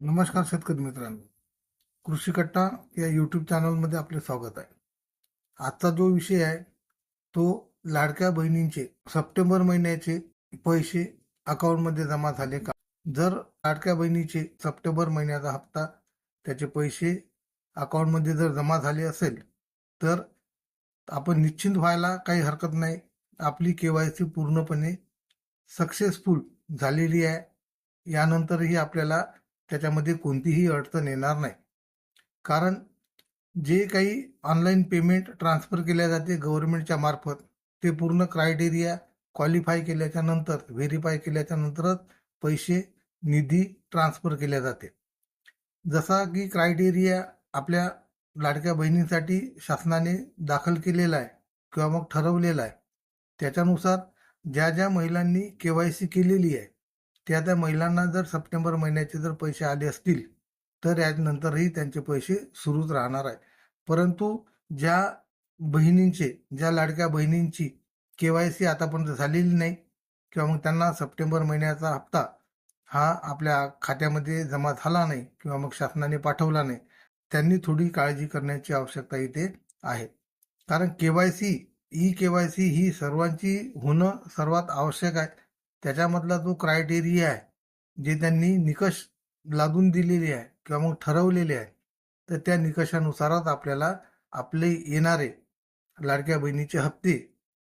नमस्कार शेतकरी मित्रांनो. कृषी कट्टा या यूट्यूब चॅनलमध्ये आपले स्वागत आहे. आजचा जो विषय आहे तो लाडक्या बहिणींचे सप्टेंबर महिन्याचे पैसे अकाउंटमध्ये जमा झाले का? जर लाडक्या बहिणीचे सप्टेंबर महिन्याचा हप्ता त्याचे पैसे अकाउंटमध्ये जर जमा झाले असेल तर आपण निश्चिंत व्हायला काही हरकत नाही. आपली के वाय सी पूर्णपणे सक्सेसफुल झालेली आहे. यानंतरही आपल्याला त्याच्यामध्ये कोणतीही अडचण येणार नाही. कारण जे काही ऑनलाईन पेमेंट ट्रान्सफर केल्या जाते गव्हर्नमेंटच्या मार्फत ते पूर्ण क्रायटेरिया क्वालिफाय केल्याच्यानंतर व्हेरीफाय केल्याच्या नंतरच पैसे निधी ट्रान्सफर केल्या जाते. जसा की क्रायटेरिया आपल्या लाडक्या बहिणींसाठी शासनाने दाखल केलेला आहे किंवा मग ठरवलेला आहे. त्याच्यानुसार ज्या ज्या महिलांनी के वाय सी केलेली आहे त्या त्या महिलांना जर सप्टेंबर महिन्याचे जर पैसे आले असतील तर यानंतरही त्यांचे पैसे सुरूच राहणार आहे परंतु ज्या बहिणींचे ज्या लाडक्या बहिणींची के वाय सी आतापर्यंत झालेली नाही किंवा मग त्यांना सप्टेंबर महिन्याचा हप्ता हा आपल्या खात्यामध्ये जमा झाला नाही किंवा मग शासनाने पाठवला नाही त्यांनी थोडी काळजी करण्याची आवश्यकता इथे आहे. कारण K Y C E K Y C ही सर्वांची होणं सर्वात आवश्यक आहे. त्याच्यामधला जो क्रायटेरिया आहे जे त्यांनी निकष लादून दिलेले आहे किंवा मग ठरवलेले आहे तर त्या निकषानुसारच आपल्याला आपले येणारे लाडक्या बहिणीचे हप्ते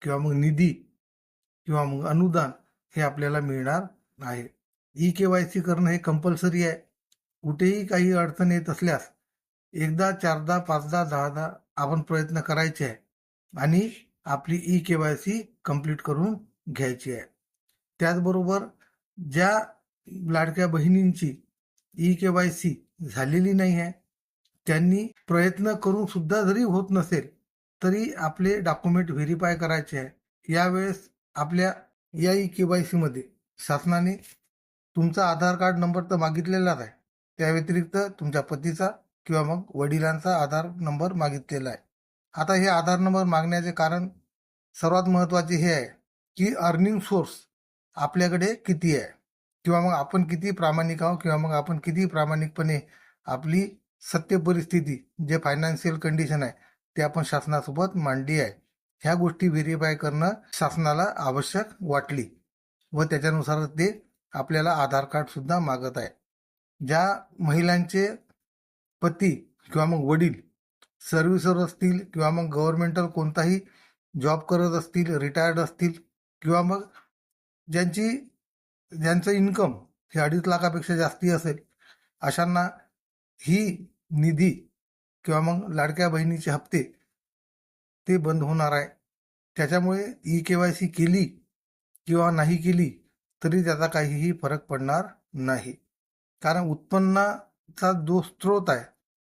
किंवा मग निधी किंवा मग अनुदान हे आपल्याला मिळणार आहे. ई के वाय सी करणं हे कंपल्सरी आहे. कुठेही काही अडचण येत असल्यास एकदा चारदा पाचदा दहादा आपण प्रयत्न करायचे आहे आणि आपली E K Y C complete करून घ्यायची आहे. त्याचबरोबर ज्या लाडक्या बहिणींची ई के वाय सी झालेली नाही आहे त्यांनी प्रयत्न करून सुद्धा जरी होत नसेल तरी आपले डॉक्युमेंट व्हेरीफाय करायचे आहे. यावेळेस आपल्या या ई के वाय सीमध्ये शासनाने तुमचा आधार कार्ड नंबर तर मागितलेलाच आहे. त्या व्यतिरिक्त तुमच्या पतीचा किंवा मग वडिलांचा आधार नंबर मागितलेला आहे. आता हे आधार नंबर मागण्याचे कारण सर्वात महत्त्वाचे हे आहे की अर्निंग सोर्स आपल्याकडे किती आहे? किंवा मग आपण किती प्रामाणिक आहोत? किंवा मग आपण किती प्रामाणिकपणे आपली सत्य परिस्थिती जे फायनान्शियल कंडिशन आहे ते आपण शासनासोबत मांडली आहे. ह्या गोष्टी व्हेरीफाय करणं शासनाला आवश्यक वाटली. व त्याच्यानुसार ते आपल्याला आधार कार्ड सुद्धा मागत आहे. ज्या महिलांचे पती किंवा मग वडील सर्व्हिसवर असतील किंवा मग गव्हर्नमेंटल कोणताही जॉब करत असतील रिटायर्ड असतील किंवा मग ज्यांची ज्यांचं इन्कम हे अडीच लाखापेक्षा जास्ती असेल अशांना ही निधी किंवा मग लाडक्या बहिणीचे हप्ते ते बंद होणार आहे. त्याच्यामुळे ई के वाय सी केली किंवा नाही केली तरी त्याचा काहीही फरक पडणार नाही. कारण उत्पन्नाचा जो स्रोत आहे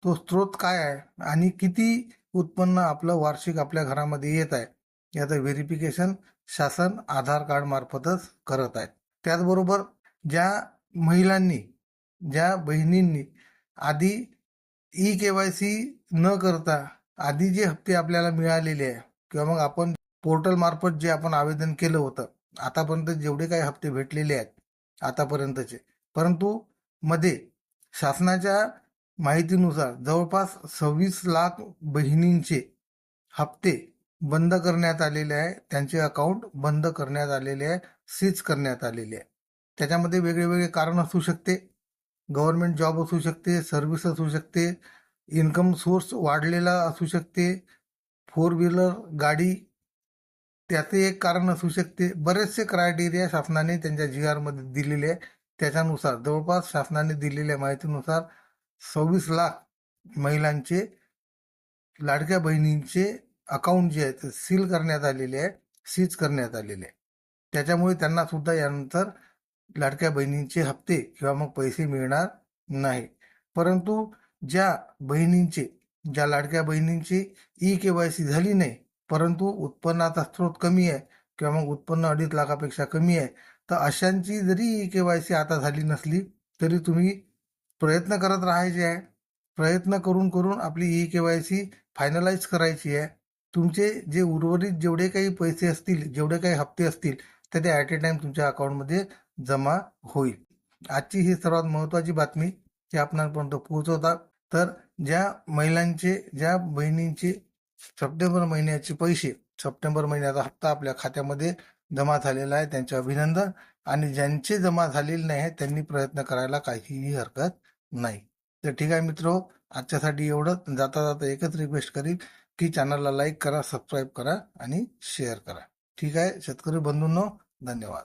तो स्रोत काय आहे आणि किती उत्पन्न आपलं वार्षिक आपल्या घरामध्ये येत आहे याचं व्हेरिफिकेशन शासन आधार कार्ड मार्फतच करत आहेत. त्याचबरोबर ज्या महिलांनी ज्या बहिणींनी आधी ई के वाय सी न करता आधी जे हप्ते आपल्याला मिळालेले आहे किंवा मग आपण पोर्टल मार्फत जे आपण आवेदन केलं होतं आतापर्यंत जेवढे काही हप्ते भेटलेले आहेत आतापर्यंतचे. परंतु मध्ये शासनाच्या माहितीनुसार जवळपास सव्वीस लाख बहिणींचे हप्ते बंद करण्यात आलेले आहे. त्यांचे अकाउंट बंद करण्यात आलेले आहे. सीज करण्यात आलेले आहे. त्याच्यामध्ये वेगळे वेगळे कारण असू शकते. गव्हर्नमेंट जॉब असू शकते सर्व्हिस असू शकते इन्कम सोर्स वाढलेला असू शकते फोर व्हीलर गाडी त्याचे एक कारण असू शकते. बरेचसे क्रायटेरिया शासनाने त्यांच्या जी आरमध्ये दिलेले आहे. त्याच्यानुसार जवळपास शासनाने दिलेल्या माहितीनुसार सव्वीस लाख महिलांचे लाडक्या बहिणींचे अकाउंट जे आहे ते सील करण्यात आलेले आहे सीज करण्यात आलेले आहे त्याच्यामुळे त्यांना सुद्धा यानंतर लाडक्या बहिणींचे हप्ते किंवा मग पैसे मिळणार नाही. परंतु ज्या बहिणींचे ज्या लाडक्या बहिणींची ई के वाय सी झाली नाही परंतु उत्पन्नाचा स्रोत कमी आहे किंवा मग उत्पन्न अडीच लाखापेक्षा कमी आहे तर अशांची जरी ई के वाय सी आता झाली नसली तरी तुम्ही प्रयत्न करत राहायचे आहे. प्रयत्न करून करून आपली E K Y C finalise करायची आहे. तुमचे जे उर्वरित जेवढे काही पैसे असतील जेवढे काही हप्ते असतील तर ते ॲट ए टाइम तुमच्या अकाउंटमध्ये जमा होईल. आजची ही सर्वात महत्त्वाची बातमी जी आपणापर्यंत पोहोचवतात तर ज्या महिलांचे ज्या बहिणींचे सप्टेंबर महिन्याचे पैसे सप्टेंबर महिन्याचा हप्ता आपल्या खात्यामध्ये जमा झालेला आहे त्यांचे अभिनंदन. आणि ज्यांचे जमा झालेले नाही त्यांनी प्रयत्न करायला काहीही हरकत नाही. तर ठीक आहे मित्र आजच्यासाठी एवढं जाता जाता एकच रिक्वेस्ट करीन. की चॅनलला लाईक करा सबस्क्राईब करा आणि शेअर करा. ठीक आहे? शेतकरी बंधूंनो धन्यवाद.